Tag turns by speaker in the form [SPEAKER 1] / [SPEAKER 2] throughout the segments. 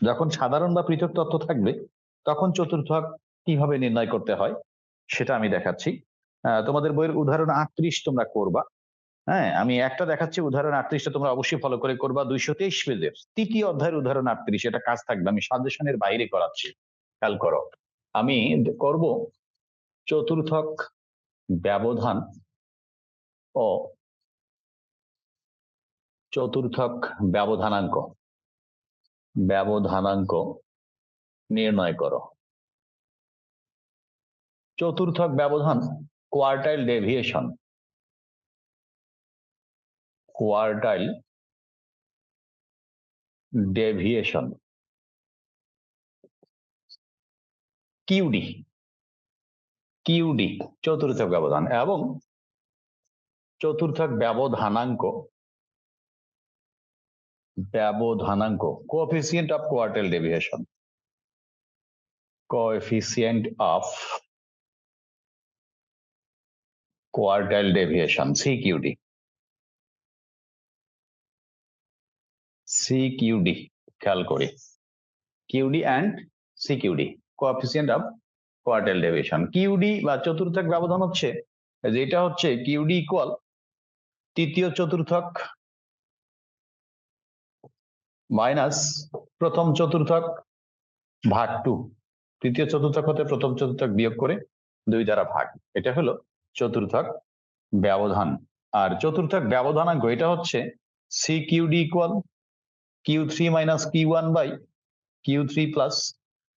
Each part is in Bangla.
[SPEAKER 1] যখন সাধারণ বা পৃথক তথ্য থাকবে, তখন চতুর্থক কীভাবে নির্ণয় করতে হয়, সেটা আমি দেখাচ্ছি। তোমাদের বইয়ের উদাহরণ আটত্রিশ তোমরা করবা। হ্যাঁ আমি একটা দেখাচ্ছি, উদাহরণ আটত্রিশটা তোমরা অবশ্যই ফলো করে করবা। দুইশো তেইশ পেজের তৃতীয় অধ্যায়ের উদাহরণ আটত্রিশ, এটা কাজ থাকবে, আমি সাজেশনের বাইরে করাচ্ছি। খেয়াল করো, আমি করব চতুর্থক ব্যবধান ও চতুর্থক ব্যবধানাঙ্ক। ব্যবধানাঙ্ক নির্ণয় করো। চতুর্থক ব্যবধান quartile deviation quartile deviation QD QD চতুর্থক ব্যবধান এবং চতুর্থক ব্যবধানাঙ্ক ব্যবধানাঙ্ক coefficient of quartile deviation coefficient of quartile deviation CQD CQD খেয়াল করি QD and CQD coefficient of quartile deviation QD বা চতুর্থক ব্যবধান হচ্ছে যেটা হচ্ছে কিউডি ইকুয়াল তৃতীয় চতুর্থক মাইনাস প্রথম চতুর্থক ভাগ টু তৃতীয় চতুর্থক হতে প্রথম চতুর্থক বিয়োগ করে দুই দ্বারা ভাগ। এটা হলো চতুর্থক ব্যবধান। আর চতুর্থক ব্যবধানাঙ্ক, এটা হচ্ছে C QD equal Q three minus Q one by Q three plus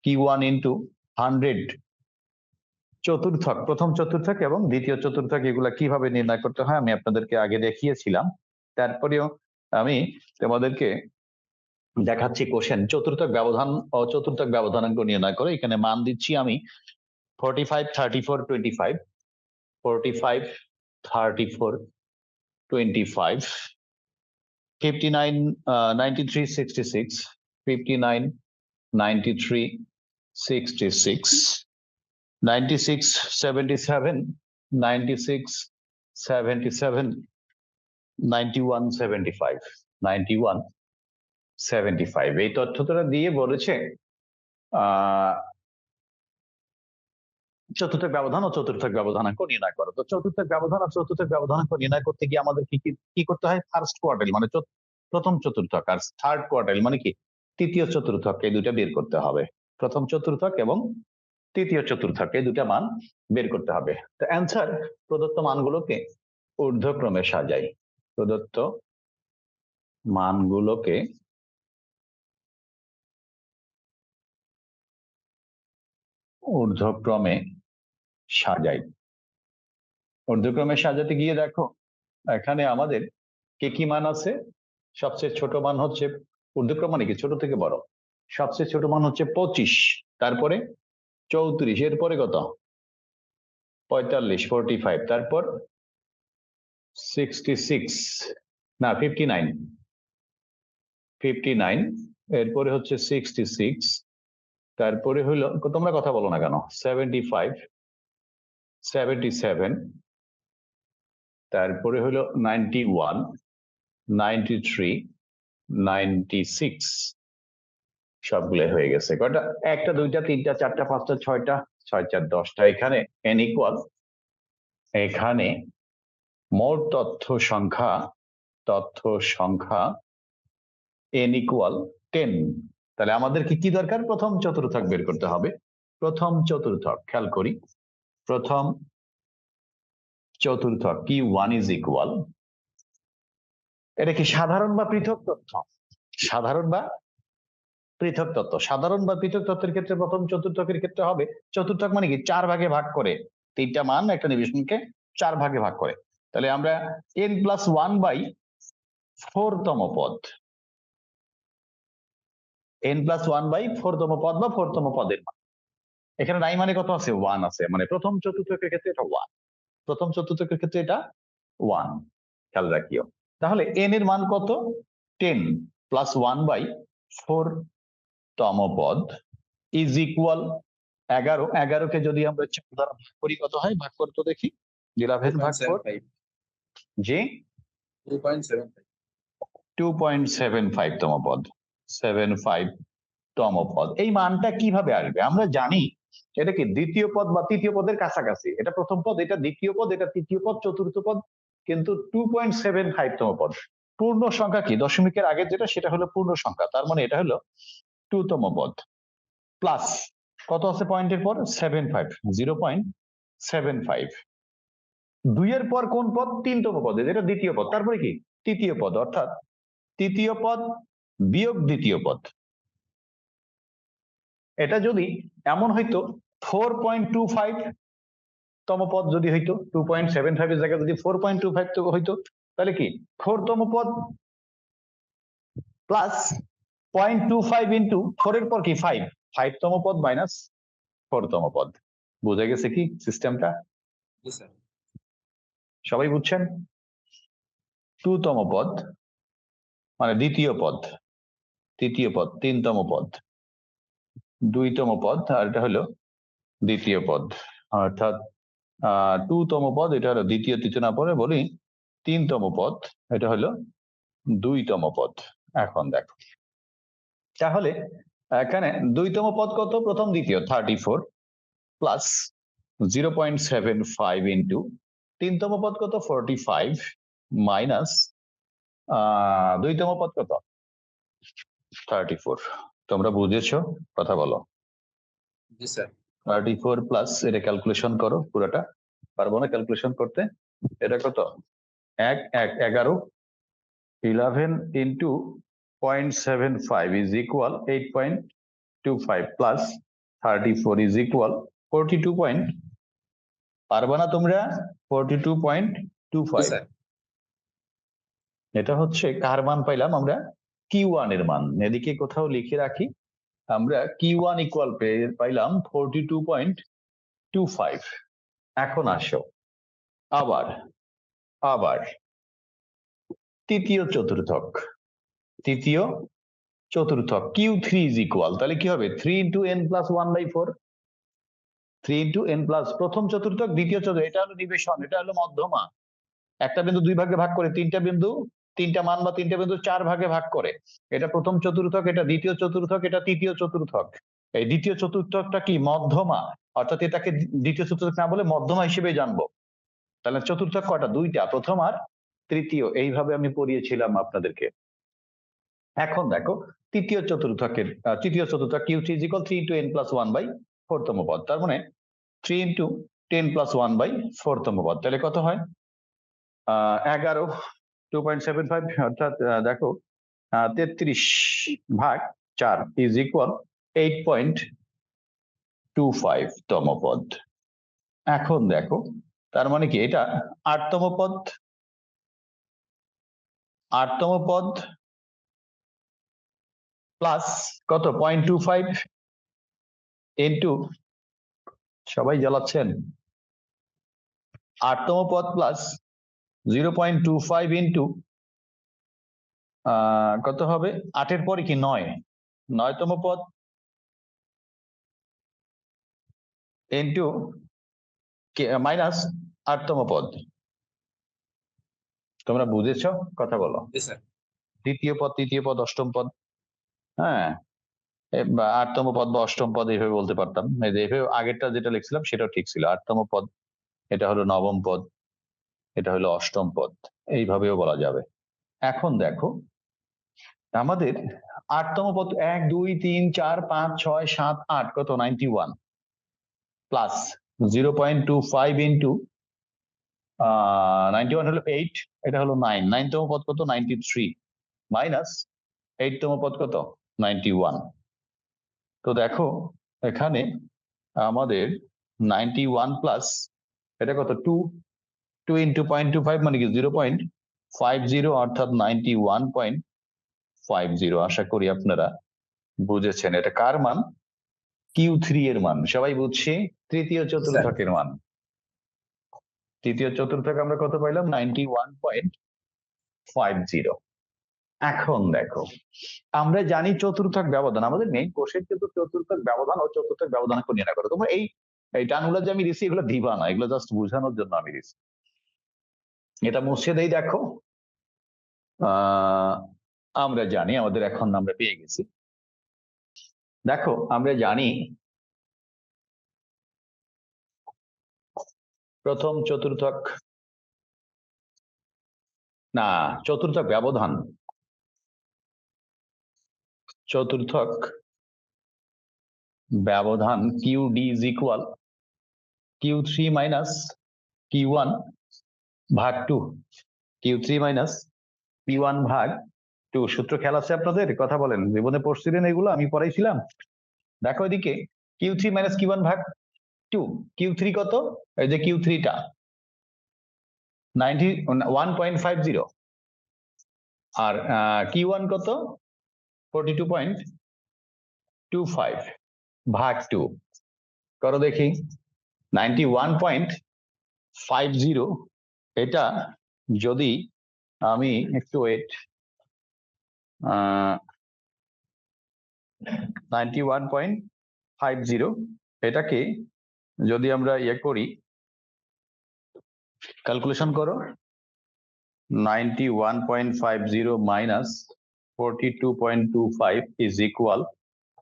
[SPEAKER 1] Q one into hundred চতুর্থক, প্রথম চতুর্থক এবং দ্বিতীয় চতুর্থক, এগুলা কীভাবে নির্ণয় করতে হয় আমি আপনাদেরকে আগে দেখিয়েছিলাম। তারপরেও আমি তোমাদেরকে দেখাচ্ছি কোশ্চেন চতুর্থক ব্যবধান চতুর্থক ব্যবধানাঙ্ক নির্ণয় করে, এখানে মান দিচ্ছি আমি forty five thirty four twenty five forty five thirty four twenty five fifty nine ninety three sixty six fifty nine ninety three sixty six ninety six seventy seven ninety six seventy seven ninety one seventy five ninety one seventy five এই তথ্যটা দিয়ে বলেছে চতুর্থ ব্যবধান ও চতুর্থ ব্যবধানাঙ্ক নির্ণয় করো। তো চতুর্থ ব্যবধান আর চতুর্থ ব্যবধানাঙ্ক নির্ণয় করতে গিয়ে আমাদের কি- কি করতে হয়? ফার্স্ট কোয়ার্টাইল মানে প্রথম চতুর্থক আর থার্ড কোয়ার্টাইল মানে কি? তৃতীয় চতুর্থক এই দুটা বের করতে হবে। প্রথম চতুর্থক এবং তৃতীয় চতুর্থক এই দুটা মান বের করতে হবে। তো অ্যান্সার প্রদত্ত মানগুলোকে ঊর্ধ্বক্রমে সাজাই। প্রদত্ত মানগুলোকে ঊর্ধ্বক্রমে সাজাই। ঊর্ধ্বক্রমে সাজাতে গিয়ে দেখো, এখানে আমাদের কে কি মান আছে? সবচেয়ে ছোট মান হচ্ছে, ঊর্ধ্বক্রম মানে কি? ছোট থেকে বড়। সবচেয়ে ছোট মান হচ্ছে পঁচিশ। তারপরে চৌত্রিশ। এরপরে কত? পঁয়তাল্লিশ ফোরটি ফাইভ তারপর সিক্সটি সিক্স না ফিফটি নাইন ফিফটি নাইন এরপরে হচ্ছে সিক্সটি সিক্স তারপরে হইল তোমরা কথা বলো না কেন? সেভেন্টি ফাইভ সেভেন্টি সেভেন তারপরে হলো ninety one ninety three ninety six সবগুলো হয়ে গেছে। কয়টা? একটা, দুইটা, তিনটা, চারটা, পাঁচটা, ছয়টা ছয় চার দশটা, এখানে এন ইকুয়াল এখানে মোট তথ্য সংখ্যা তথ্য সংখ্যা এন ইকুয়াল টেন তাহলে আমাদের কি দরকার? প্রথম চতুর্থক বের করতে হবে। প্রথম চতুর্থক, খেয়াল করি। প্রথম চতুর্থক, কি ওয়ান ইজ ইকুয়াল এটা কি সাধারণ বা পৃথক তথ্য? সাধারণ বা পৃথক তত্ত্ব সাধারণ বা পৃথক তত্ত্বের ক্ষেত্রে প্রথম চতুর্থকের ক্ষেত্রে হবে চতুর্থক মানে কি? চার ভাগে ভাগ করে। তিনটা মান, একটা নিবেশনকে চার ভাগে ভাগ করে। তাহলে আমরা N plus one by four তম পদ। এন প্লাস ওয়ান বাই ফোরতম পদ বা ফোরতম পদের মান। এখানে নাই মানে কত আছে? ওয়ান আছে। মানে প্রথম চতুর্থকের ক্ষেত্রে এটা ওয়ান প্রথম চতুর্থকের ক্ষেত্রে এটা ওয়ান খেয়াল রাখিও। তাহলে এন এর মান কত? Ten plus one by four তম পদ ইজ ইকুয়াল এগারো। এগারোকে যদি আমরা চার দ্বারা ভাগ করি কত হয়? ভাগ করতে দেখি। জিরাভেদ ভাগ কর। জি। টু পয়েন্ট সেভেন ফাইভ তম পদ। তম পদ এই মানটা কীভাবে আসবে? আমরা জানি এটা কি দ্বিতীয় পদ বা তৃতীয় পদের কাছাকাছি? এটা প্রথম পদ, এটা দ্বিতীয় পদ, এটা তৃতীয় পদ, চতুর্থ পদ, কিন্তু টু পয়েন্ট সেভেন ফাইভ তম পদ। পূর্ণ সংখ্যা কি? দশমিকের আগে যেটা, সেটা হলো পূর্ণ সংখ্যা। তার মানে এটা হলো টু তম পদ। প্লাস কত আছে পয়েন্টের পর? Seven five zero point seven five দুইয়ের পর কোন পদ? তিনতম পদ। যেটা দ্বিতীয় পদ। তারপরে কি? তৃতীয় পদ। অর্থাৎ তৃতীয় পদ বিয়োগ দ্বিতীয় পদ। এটা যদি এমন হইতো ফোর পয়েন্ট টু ফাইভ তম পদ যদি হইতো টু পয়েন্ট সেভেন ফাইভ এর জায়গায় যদি ফোর পয়েন্ট টু ফাইভ হইতো তাহলে কি? ফোর তম পদ plus point two five into four এর পর কি? ফাইভ ফাইভ তম পদ মাইনাস ফোর তম পদ। বুঝে গেছে কি সিস্টেমটা সবাই বুঝছেন? টু তম পদ মানে দ্বিতীয় পদ। তৃতীয় পদ, তিনতম পদ। দুইতম পদ, আর এটা হলো দ্বিতীয় পদ। অর্থাৎ আহ টু তম পদ, এটা হলো দ্বিতীয় তৃতীয় না পরে বলি, তিনতম পদ, এটা হলো দুইতম পদ। এখন দেখো। তাহলে, এখানে দুইতম পদ কত? প্রথম দ্বিতীয় thirty four plus zero point seven five into তিনতম পদ কত? ফোরটি ফাইভ মাইনাস দুইতম পদ কত? থার্টি ফোর তোমরা বুঝেছ? কথা বলো।
[SPEAKER 2] জি স্যার।
[SPEAKER 1] থার্টি ফোর প্লাস এটা ক্যালকুলেশন করো পুরোটা। পারব না ক্যালকুলেশন করতে? এটা কত? এক এক এগারো। Eleven into point seven five is equal eight point two five plus thirty four is equal forty two point পারবা না তোমরা? Forty two point two five এটা হচ্ছে কার মান পাইলাম আমরা? কি ওয়ানের মান। এদিকে কোথাও লিখে রাখি, আমরা কি ওয়ান ইকুয়াল পাইলাম forty two point two five এখন আসো, আবার আবার। তৃতীয় চতুর্থক তৃতীয় চতুর্থক কিউ থ্রি ইজ ইকুয়াল তাহলে কি হবে? Three into N plus one by four three into N plus প্রথম চতুর্থক, দ্বিতীয় চতুর্থ এটা হলো নিবেশন, এটা হলো মধ্যমা। একটা বিন্দু দুই ভাগে ভাগ করে তিনটা বিন্দু তিনটা মান বা তিনটা বিন্দু চার ভাগে ভাগ করে। এটা প্রথম চতুর্থক এটা দ্বিতীয় চতুর্থক এটা তৃতীয় চতুর্থক। এই দ্বিতীয় চতুর্থকটা কি? মধ্যমা। অর্থাৎ এটাকে দ্বিতীয় চতুর্থক না বলে মধ্যমা হিসেবে জানব। তাহলে চতুর্থক কটা? দুইটা। প্রথম আর তৃতীয়। এইভাবে আমি পড়িয়েছিলাম আপনাদেরকে। এখন দেখো তৃতীয় চতুর্থকের তৃতীয় চতুর্থক Q three is equal three into N plus one by ফোরতম পদ। তার মানে three into ten plus one by ফোরতম পদ। তাহলে কত হয়? আহ, এগারো টু পয়েন্ট সেভেন ফাইভ অর্থাৎ দেখো তেত্রিশ ভাগ চার is equal eight point two five তম পদ। এখন দেখো, তার মানে কি এটা আটতম পদ? আটতম পদ প্লাস কত? পয়েন্ট টু ফাইভ ইন্টু সবাই জ্বালাচ্ছেন? আটতম পদ plus zero point two five into কত হবে? আটের পরে কি নয়? নয়তম পদ? ইন্টু মাইনাস আটতম পদ। তোমরা বুঝেছ? কথা বলো। দ্বিতীয় পদ তৃতীয় পদ অষ্টম পদ। হ্যাঁ? আটতম পদ বা অষ্টম পদ এইভাবে বলতে পারতাম। এই এইভাবে আগেরটা যেটা লিখছিলাম সেটাও ঠিক ছিল। আটতম পদ এটা হলো নবম পদ। এটা হলো অষ্টম পদ। এইভাবেও বলা যাবে। এখন দেখো, আমাদের আটতম পদ এক, দুই, তিন, চার, পাঁচ, ছয়, সাত, আট, কত? Ninety one plus zero point two five into ninety one হলো এইট এটা হলো নাইন নাইনতম পদ কত? নাইনটি থ্রি মাইনাস এইটতম পদ কত? নাইনটি ওয়ান তো দেখো, এখানে আমাদের নাইনটি ওয়ান প্লাস এটা কত? Two two into point two five মানে কি? জিরো পয়েন্ট ফাইভ জিরো অর্থাৎ ninety one point five zero আশা করি আপনারা বুঝেছেন এটা কার মান? কিউ থ্রি এর মান। সবাই বুঝছে? তৃতীয় চতুর্থকের মান। তৃতীয় চতুর্থক আমরা কত পাইলাম? Ninety one point five zero এখন দেখো, আমরা জানি চতুর্থক ব্যবধান। আমাদের মেইন কোর্সের কিন্তু চতুর্থক ব্যবধান ও চতুর্থক ব্যবধান নিয়ে না করো। তোমরা এই এই টানগুলো যে আমি দিছি, এগুলো দিবা না। এগুলো জাস্ট বোঝানোর জন্য আমি দিচ্ছি এটা মুছে দেই দেখো আমরা জানি, আমাদের এখন আমরা পেয়ে গেছি। দেখো, আমরা জানি প্রথম চতুর্থক না, চতুর্থক ব্যবধান। চতুর্থক ব্যবধান Q D is equal Q three minus Q one ভাগ two Q three minus P one ভাগ টু সূত্র খেয়াল আছে আপনাদের? কথা বলেন। জীবনে পড়ছিলেন এগুলো, আমি পড়াইছিলাম। দেখো এদিকে Q three minus Q one ভাগ টু কিউ থ্রি কত? এই যে কিউ থ্রিটা ninety one point five zero আর কিউ ওয়ান কত? Forty two point two five ভাগ টু করো দেখি। Ninety one point five zero এটা যদি আমি একটু wait ninety one point five zero এটাকে যদি আমরা ইয়ে করি ক্যালকুলেশন করো ninety one point five zero minus forty two point two five is equal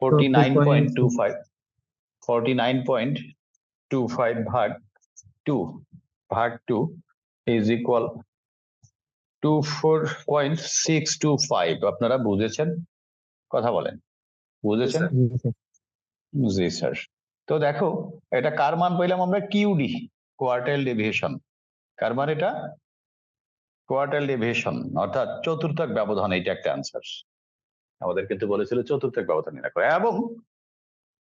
[SPEAKER 1] forty nine point two five forty nine point two five ভাগ টু ভাগ two is equal two four point six two five আপনারা বুঝেছেন? কথা বলেন। বুঝেছেন? জি স্যার। তো দেখো এটা কার মান পেলাম আমরা? কিউডি কোয়ার্টাইল ডেভিয়েশন কার মান এটা? কোয়ার্টাইল ডেভিয়েশন অর্থাৎ চতুর্থক ব্যবধান এটা একটা অ্যান্সার আমাদের কিন্তু বলেছিল চতুর্থক ব্যবধান নির্ণয় করে এবং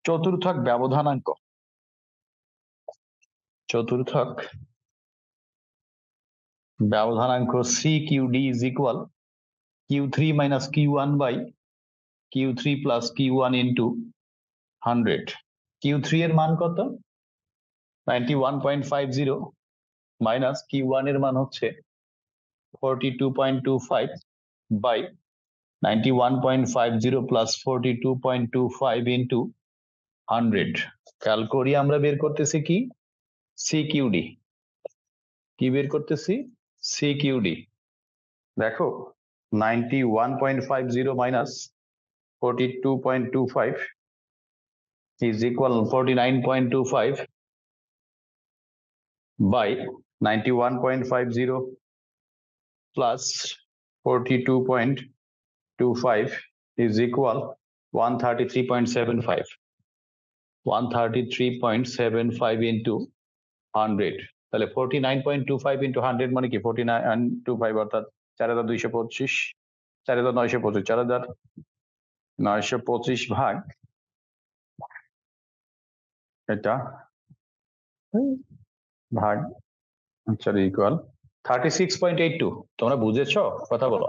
[SPEAKER 1] চতুর্থক ব্যবধানাঙ্ক। চতুর্থক ব্যবধানাঙ্ক C Q D is equal Q three minus Q one by Q three plus Q one into hundred Q three এর মান কত? Ninety one point five zero minus Q ওয়ানের মান হচ্ছে forty two point two five by ninety one point five zero plus forty two point two five into hundred খেয়াল করি আমরা বের করতেছি কি? সিকিউডি কি বের করতেছি? সিকিউডি দেখো ninety one point five zero minus forty two point two five is equal 49.25 by 91.50 plus 42.25 is equal 133.75 133.75 into 100 তাহলে 49.25 into 100 মানে কি? 49.25 অর্থাৎ চার হাজার দুইশো পঁচিশ, চার হাজার নয়শো পঁচিশ, চার হাজার নয়শো পঁচিশ ভাগ এটা ভাগ sorry equal thirty six point eight two তোমরা বুঝেছ? কথা বলো।